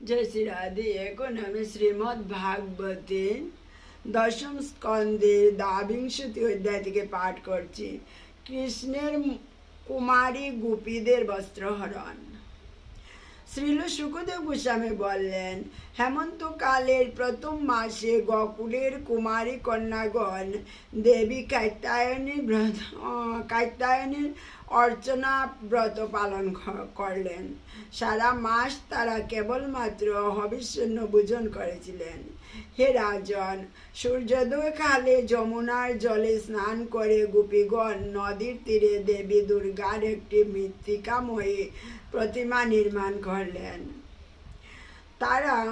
জয় শ্রী রাধে এখন আমি শ্রীমদ্ ভাগবতে দশম স্কন্ধে দ্বাবিংশতি অধ্যায় থেকে পাঠ করছি। কৃষ্ণের কুমারী গোপীদের বস্ত্রহরণ। শ্রীল সুখদেব গোস্বামী বললেন, হেমন্তকালের প্রথম মাসে গকুলের কুমারী কন্যাগণ দেবী কাত্যায়নী ব্রত কাত্যায়নীর অর্চনা ব্রত পালন করলেন। সারা মাস তারা কেবলমাত্র হবিষ্যন্ন ভোজন করেছিলেন। হে রাজন সূর্যোদয় কালে যমুনার জলে স্নান করে গোপীগণ নদীর তীরে দেবী দুর্গার একটি মৃত্তিকাময়ী প্রতিমা নির্মাণ করলেন। তারা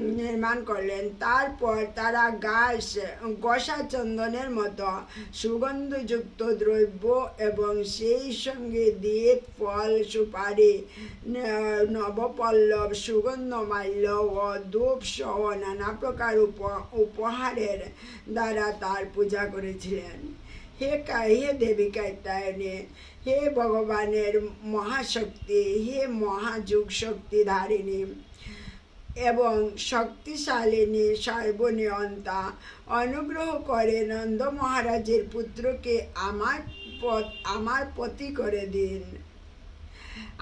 নির্মাণ করলেন। তারপর তারা ঘাস গসা চন্দনের মতো সুগন্ধযুক্ত দ্রব্য এবং সেই সঙ্গে দ্বীপ ফল, সুপারি নবপল্লব, সুগন্ধমাল্য ও ধূপ সহ নানা প্রকার উপ- উপহারের দ্বারা তার পূজা করেছিলেন। হে হে দেবী কাত্যায়নে, হে ভগবানের মহাশক্তি, হে মহাযুগ শক্তি ধারিণী এবং শক্তিশালিনী সর্বনিয়ন্তা, অনুগ্রহ করে নন্দ মহারাজের পুত্রকে আমার পথ, আমার পতি করে দিন।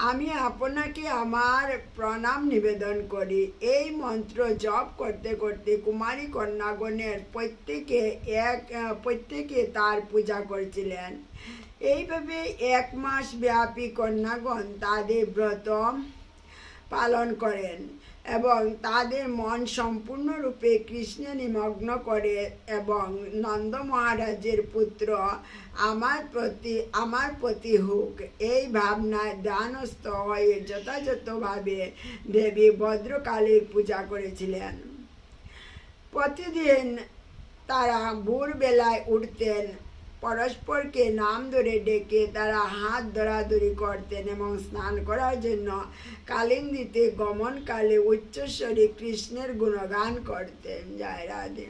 আমি আপনাকে আমার প্রণাম নিবেদন করি। এই মন্ত্র জপ করতে করতে কুমারী কন্যাগণের প্রত্যেকে এক প্রত্যেকে তার পূজা করছিলেন। এইভাবে এক মাস ব্যাপী কন্যাগণ তাদের ব্রত পালন করেন। এবং তাদের মন সম্পূর্ণরূপে কৃষ্ণে নিমগ্ন করে এবং নন্দ মহারাজের পুত্র আমার প্রতি আমার প্রতি হোক। এই ভাবনায় দানস্থ হয়ে যথাযথভাবে দেবী ভদ্রকালীর পূজা করেছিলেন। প্রতিদিন তারা ভোরবেলায় উঠতেন পরস্পরকে নাম ধরে ডেকে তারা হাত ধরাধরি করতেন এবং স্নান করার জন্য কালিন্দিতে গমনকালে উচ্চস্বরে কৃষ্ণের গুণগান করতেন। জয় রাধে।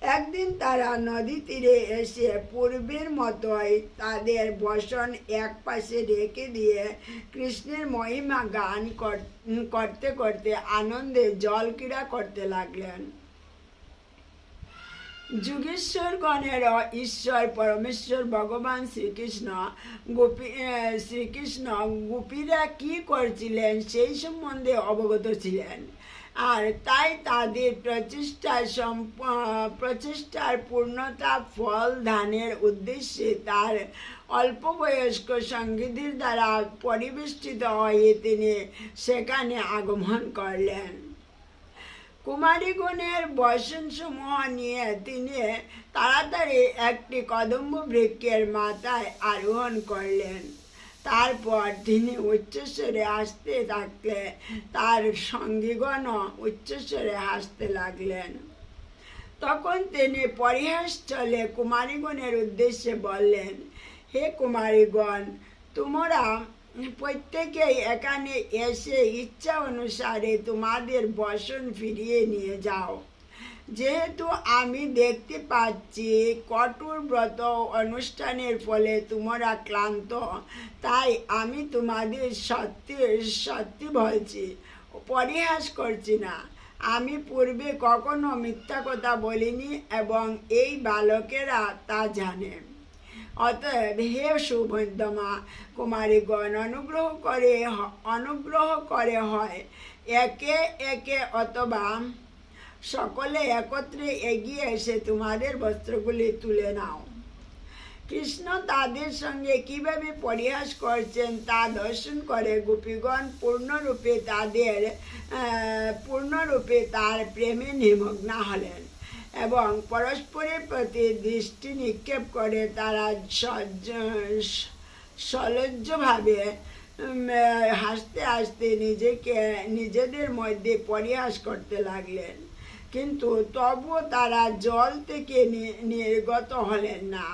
একদিন তারা নদী তীরে এসে পূর্বের মতোই তাদের বসন এক পাশে রেখে দিয়ে কৃষ্ণের মহিমা গান কর- করতে করতে আনন্দে জল ক্রীড়া করতে লাগলেন। যুগেশ্বরগণের ঈশ্বর পরমেশ্বর ভগবান শ্রীকৃষ্ণ, গোপী শ্রীকৃষ্ণ গোপীরা কি করছিলেন? সেই সম্বন্ধে অবগত ছিলেন। আর তাই তাদের প্রচেষ্টার সম্প প্রচেষ্টার পূর্ণতা ফল ধানের উদ্দেশ্যে তার অল্প বয়স্ক সঙ্গীদের দ্বারা পরিবেষ্টিত হয়ে তিনি সেখানে আগমন করলেন। কুমারীগণের বসনসমূহ নিয়ে তিনি তাড়াতাড়ি একটি কদম্ব বৃক্ষের মাথায় আরোহণ করলেন। তারপর তিনি উচ্চস্বরে হাসতে থাকলে, তার সঙ্গীগণও উচ্চস্বরে হাসতে লাগলেন। তখন তিনি পরিহাস চলে কুমারীগণের উদ্দেশ্যে বললেন, হে কুমারীগণ, তোমরা প্রত্যেকেই এখানে এসে ইচ্ছা অনুসারে তোমাদের বসন ফিরিয়ে নিয়ে যাও। যেহেতু আমি দেখতে পাচ্ছি কঠোর ব্রত অনুষ্ঠানের ফলে তোমরা ক্লান্ত, তাই আমি তোমাদের সত্যি সত্যি বলছি, পরিহাস করছি না। আমি পূর্বে কখনো মিথ্যা কথা বলিনি এবং এই বালকেরা তা জানে। অতএব হে সুবন্ধমা কুমারীগণ অনুগ্রহ করে অনুগ্রহ করে হয়। একে একে অথবা সকলে একত্রে এগিয়ে এসে তোমাদের বস্ত্রগুলি তুলে নাও। কৃষ্ণ তাদের সঙ্গে কীভাবে পরিহাস করছেন তা দর্শন করে গোপীগণ পূর্ণরূপে তাদের পূর্ণরূপে তার প্রেমে নিমগ্ন হলেন। এবং পরস্পরের প্রতি দৃষ্টি নিক্ষেপ করে তারা সলজ্জভাবে হাসতে হাসতে নিজেকে, নিজেদের মধ্যে পরিহাস করতে লাগলেন। কিন্তু তবুও তারা জল থেকে নির্গত হলেন না।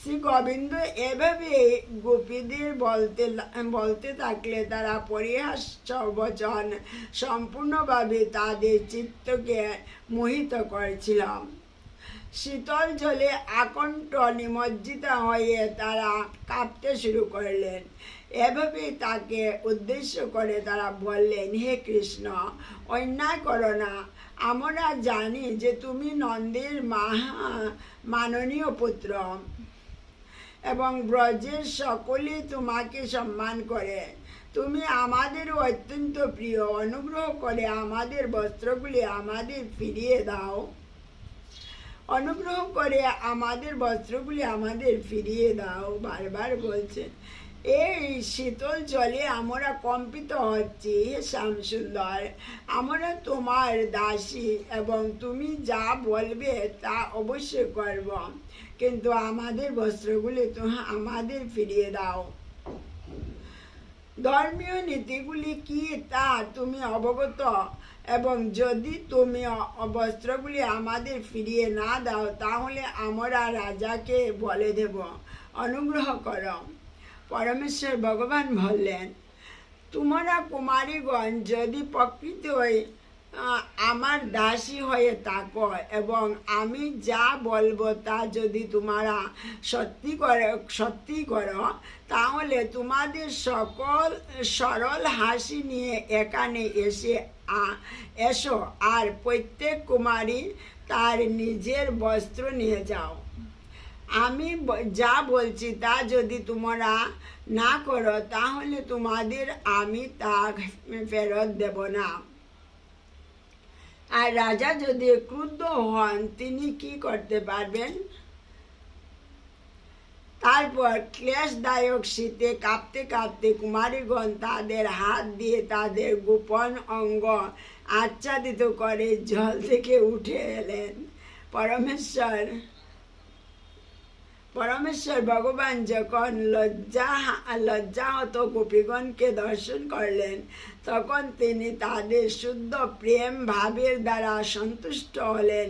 শ্রী গোবিন্দ এভাবে গোপীদের বলতে বলতে থাকলে তারা পরিহাস বচন সম্পূর্ণভাবে তাদের চিত্তকে মোহিত করেছিলাম শীতল জলে আকণ্ঠ নিমজ্জিত হয়ে তারা কাঁপতে শুরু করলেন। এভাবেই তাকে উদ্দেশ্য করে তারা বললেন, হে কৃষ্ণ, অন্যায় করো না। আমরা জানি যে তুমি নন্দের মাহা মাননীয় পুত্র। এবং ব্রজের সকলেই তোমাকে সম্মান করে। তুমি আমাদেরও অত্যন্ত প্রিয়। অনুগ্রহ করে আমাদের বস্ত্রগুলি আমাদের ফিরিয়ে দাও। অনুগ্রহ করে আমাদের বস্ত্রগুলি আমাদের ফিরিয়ে দাও, বারবার বলছেন এই শীতল জলে আমরা কম্পিত হচ্ছি, হে শ্যামসুন্দর। আমরা তোমার দাসী এবং তুমি যা বলবে তা অবশ্যই করব। কিন্তু আমাদের বস্ত্রগুলি তো আমাদের ফিরিয়ে দাও। ধর্মীয় নীতিগুলি কি তা তুমি অবগত? এবং যদি তুমি বস্ত্রগুলি আমাদের ফিরিয়ে না দাও, তাহলে আমরা রাজাকে বলে দেব। অনুগ্রহ করো। পরমেশ্বর ভগবান বললেন, তোমরা কুমারীগণ, যদি প্রকৃতই আমার দাসী হয়ে থাকো এবং আমি যা বলব তা যদি তোমরা সত্যি করে, সত্যি করো, তাহলে তোমাদের সকল সরল হাসি নিয়ে এখানে এসে এসো আর প্রত্যেক কুমারী তার নিজের বস্ত্র নিয়ে যাও। আমি যা বলছি তা যদি তোমরা না করো, তাহলে তোমাদের আমি তা ফেরত দেব না। আর রাজা যদি ক্রুদ্ধ হন, তিনি কি করতে পারবেন? তারপর ক্লেশদায়ক শীতে কাঁপতে কাঁপতে কুমারীগণ তাদের হাত দিয়ে তাদের গোপন অঙ্গ আচ্ছাদিত করে জল থেকে উঠে এলেন। পরমেশ্বর পরমেশ্বর ভগবান যখন লজ্জা লজ্জাহত গোপীগণকে দর্শন করলেন, তখন তিনি তাদের শুদ্ধ প্রেম ভাবের দ্বারা সন্তুষ্ট হলেন।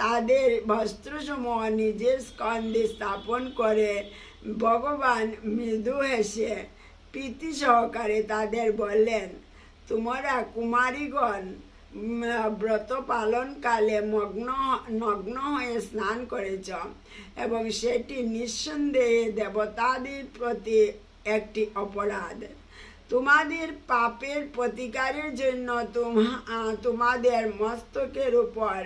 তাদের বস্ত্রসমূহ নিজের স্কন্ধে স্থাপন করে ভগবান মৃদু হেসে প্রীতি সহকারে তাদের বললেন, তোমরা কুমারীগণ ব্রত পালনকালে মগ্ন, নগ্ন হয়ে স্নান করেছ এবং সেটি নিঃসন্দেহে দেবতাদের প্রতি একটি অপরাধ। তোমাদের পাপের প্রতিকারের জন্য তোমা- তোমাদের মস্তকের উপর,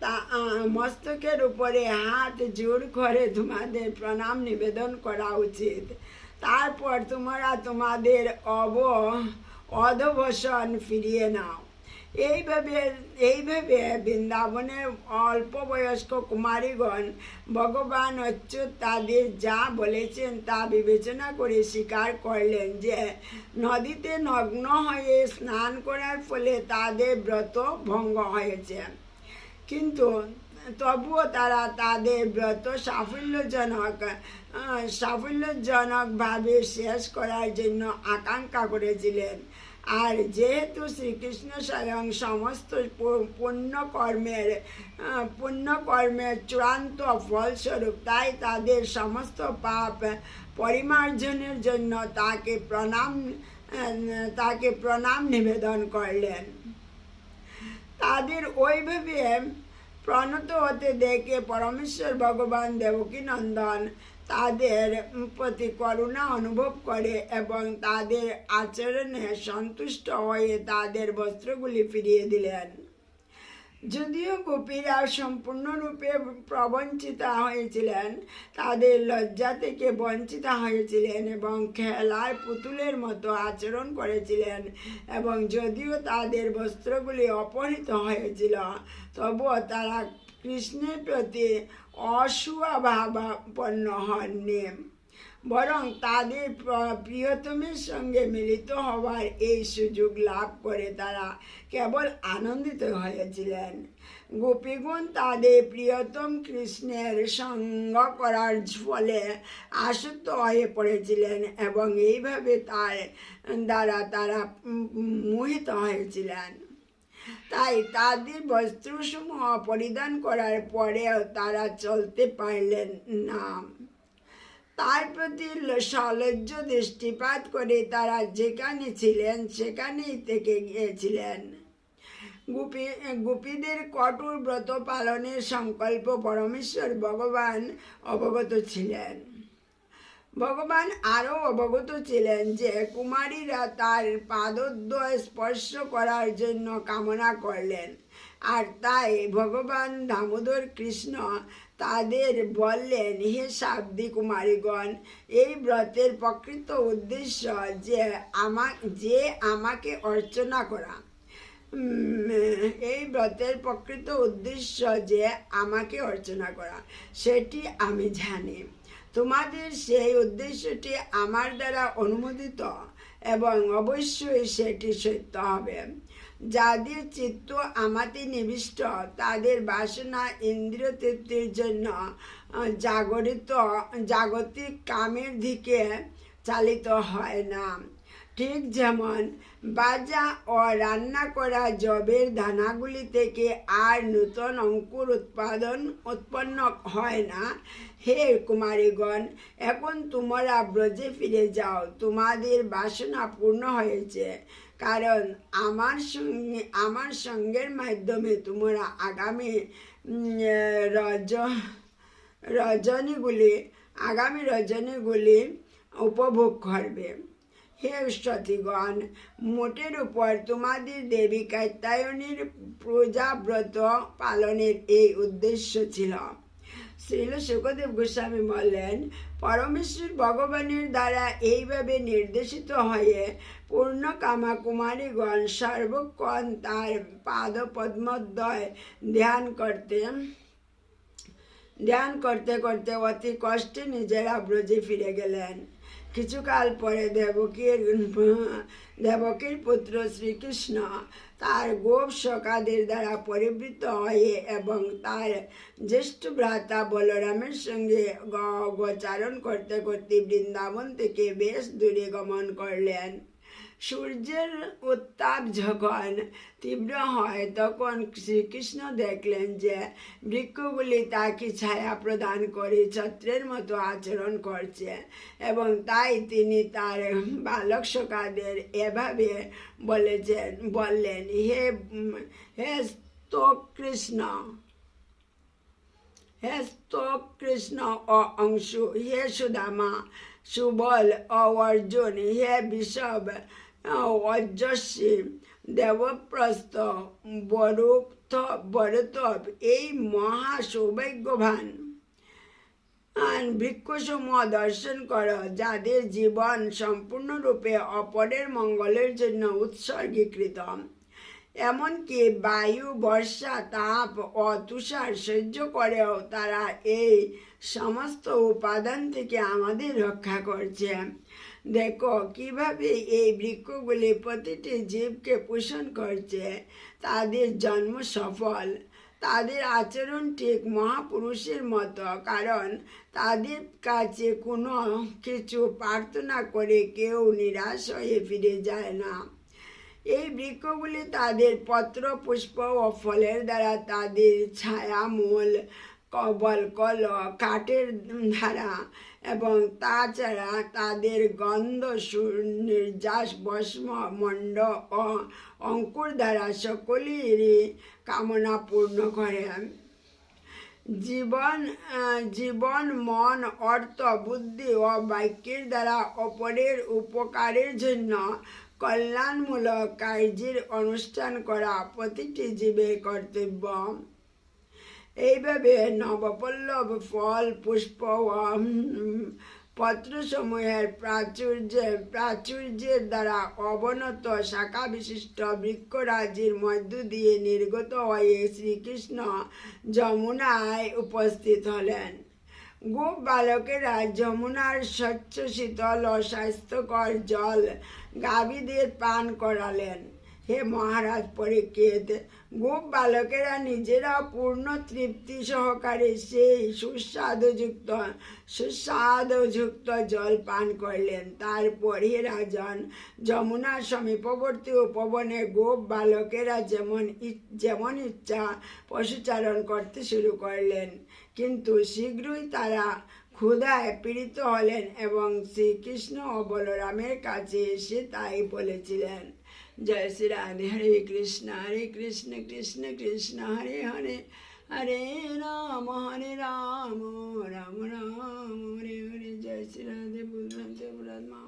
তা মস্তকের উপরে হাত জোর করে তোমাদের প্রণাম নিবেদন করা উচিত। তারপর তোমরা তোমাদের অব, অধবসন ফিরিয়ে নাও। এইভাবে এইভাবে বৃন্দাবনের অল্প বয়স্ক কুমারীগণ ভগবান অচ্যুত তাদের যা বলেছেন তা বিবেচনা করে স্বীকার করলেন যে, নদীতে নগ্ন হয়ে স্নান করার ফলে তাদের ব্রত ভঙ্গ হয়েছে। কিন্তু তবুও তারা তাদের ব্রত সাফল্যজনক সাফল্যজনকভাবে শেষ করার জন্য আকাঙ্ক্ষা করেছিলেন। আর যেহেতু শ্রীকৃষ্ণ স্বয়ং সমস্ত পুণ্যকর্মের পুণ্যকর্মের চূড়ান্ত ফলস্বরূপ, তাই তাদের সমস্ত পাপ পরিমার্জনের জন্য তাকে প্রণাম তাকে প্রণাম নিবেদন করলেন। তাদের ওইভাবে প্রণত হতে দেখে পরমেশ্বর ভগবান দেবকী নন্দন তাদের প্রতি করুণা অনুভব করে এবং তাদের আচরণে সন্তুষ্ট হয়ে তাদের বস্ত্রগুলি ফিরিয়ে দিলেন। যদিও গোপীরা সম্পূর্ণরূপে প্রবঞ্চিত হয়েছিলেন, তাদের লজ্জা থেকে বঞ্চিত হয়েছিলেন এবং খেলার পুতুলের মতো আচরণ করেছিলেন এবং যদিও তাদের বস্ত্রগুলি অপহৃত হয়েছিল, তবুও তারা কৃষ্ণের প্রতি অসুয়াভাবাপন্ন হননি। বরং তাদের প্রিয়তমের সঙ্গে মিলিত হওয়ার এই সুযোগ লাভ করে তারা কেবল আনন্দিত হয়েছিলেন। গোপীগুণ তাদের প্রিয়তম কৃষ্ণের সঙ্গ করার ফলে আসক্ত হয়ে পড়েছিলেন এবং এইভাবে তার দ্বারা তারা মোহিত হয়েছিলেন। তাই তাদের বস্ত্রসমূহ পরিধান করার পরেও তারা চলতে পারলেন না। তার প্রতি সলজ্জ দৃষ্টিপাত করে তারা যেখানে ছিলেন সেখানেই থেকে গিয়েছিলেন। গুপি, গোপীদের কঠোর ব্রত পালনের সংকল্প পরমেশ্বর ভগবান অবগত ছিলেন। ভগবান আরও অবগত ছিলেন যে কুমারীরা তার পাদদ্বয় স্পর্শ করার জন্য কামনা করলেন। আর তাই ভগবান দামোদর কৃষ্ণ তাদের বললেন, হে সাবদি কুমারীগণ, এই ব্রতের প্রকৃত উদ্দেশ্য যে আমা, যে আমাকে অর্চনা করা। এই ব্রতের প্রকৃত উদ্দেশ্য যে আমাকে অর্চনা করা, সেটি আমি জানি। তোমাদের সেই উদ্দেশ্যটি আমার দ্বারা অনুমোদিত এবং অবশ্যই সেটি সত্য হবে। যাদের চিত্ত আমাতে নিবিষ্ট, তাদের বাসনা ইন্দ্রিয় তৃপ্তির জন্য জাগরিত, জাগতিক কামের দিকে চালিত হয় না। ঠিক যেমন বাজা ও রান্না করা জবের দানাগুলি থেকে আর নূতন অঙ্কুর উৎপাদন উৎপন্ন হয় না। হে কুমারীগণ, এখন তোমরা ব্রজে ফিরে যাও, তোমাদের বাসনা পূর্ণ হয়েছে। কারণ আমার সঙ্গে, আমার সঙ্গের মাধ্যমে তোমরা আগামী রজ, রজনীগুলি, আগামী রজনীগুলি উপভোগ করবে। হে সতীগণ, মোটের উপর তোমাদের দেবী কাত্যায়নের প্রজাব্রত পালনের এই উদ্দেশ্য ছিল। শ্রীল সুখদেব গোস্বামী বললেন, পরমেশ্বর ভগবানের দ্বারা এইভাবে নির্দেশিত হয়ে পূর্ণ কামা কুমারীগণ সর্বক্ষণ তার পাদ পদ্মদ্বয় ধ্যান করতে ধ্যান করতে করতে অতি কষ্টে নিজেরা ব্রজে ফিরে গেলেন। কিছুকাল পরে দেবকীর দেবকীর পুত্র শ্রীকৃষ্ণ তার গোপ সকাদের দ্বারা পরিবৃত হয়ে এবং তার জ্যেষ্ঠ ভ্রাতা বলরামের সঙ্গে গোচারণ করতে করতে বৃন্দাবন থেকে বেশ দূরে গমন করলেন। সূর্যের উত্তাপ যখন তীব্র হয়, তখন শ্রীকৃষ্ণ দেখলেন যে বৃক্ষগুলি তাকে ছায়া প্রদান করে ছত্রের মতো আচরণ করছে এবং তাই তিনি তার বালক সকাদের এভাবে বলেছেন, বললেন, হে হে তো কৃষ্ণ হে স্তব কৃষ্ণ ও অংশু, হে সুদামা, সুবল ও অর্জুন, হে বিষব অজস্বী দেবপ্রস্ত বরুথ বরতব এই মহা সৌভাগ্যবান বৃক্ষসমূহ দর্শন কর, যাদের জীবন সম্পূর্ণরূপে অপরের মঙ্গলের জন্য উৎসর্গীকৃত। এমনকি বায়ু, বর্ষা, তাপ ও তুষার সহ্য করেও তারা এই সমস্ত উপাদান থেকে আমাদের রক্ষা করছে। দেখো, কীভাবে এই বৃক্ষগুলি প্রতিটি জীবকে পোষণ করছে, তাদের জন্ম সফল। তাদের আচরণ ঠিক মহাপুরুষের মতো, কারণ তাদের কাছে কোনো কিছু প্রার্থনা করে কেউ নিরাশ হয়ে ফিরে যায় না। এই বৃক্ষগুলি তাদের পত্র পুষ্প ও ফলের দ্বারা তাদের ছায়া মূল কবল কল কাঠের ধারা এবং তাছাড়া তাদের গন্ধ নির্যাস, ভস্ম মণ্ড ও অঙ্কুর দ্বারা সকলেরই কামনা পূর্ণ করে। জীবন জীবন, মন, অর্থ, বুদ্ধি ও বাক্যের দ্বারা অপরের উপকারের জন্য কল্যাণমূলক কার্যের অনুষ্ঠান করা প্রতিটি জীবের কর্তব্য। এইভাবে নবপল্লব ফল, পুষ্প পত্রসমূহের প্রাচুর্যের প্রাচুর্যের দ্বারা অবনত শাখা বিশিষ্ট বৃক্ষরাজির মধ্য দিয়ে নির্গত হয়ে শ্রীকৃষ্ণ যমুনায় উপস্থিত হলেন। গোপ বালকেরা যমুনার স্বচ্ছ শীতল ও স্বাস্থ্যকর জল গাভীদের পান করালেন। হে মহারাজ পরে পরীক্ষিত গোপ বালকেরা নিজেরা পূর্ণ তৃপ্তি সহকারে সেই সুস্বাদুযুক্ত সুস্বাদুযুক্ত জল পান করলেন। তারপর হে রাজন যমুনার সমীপবর্তী উপবনে গোপ বালকেরা যেমন যেমন ইচ্ছা পশুচারণ করতে শুরু করলেন। কিন্তু শীঘ্রই তারা ক্ষুধায় পীড়িত হলেন এবং শ্রীকৃষ্ণ ও বলরামের কাছে এসে তাই বলেছিলেন जय श्री राधे हरे कृष्ण हरे कृष्ण कृष्ण कृष्ण, हरे हरे हरे राम हरे राम राम राम, हरे हरे, जय श्री राधे बुद्ध माफ़ करবে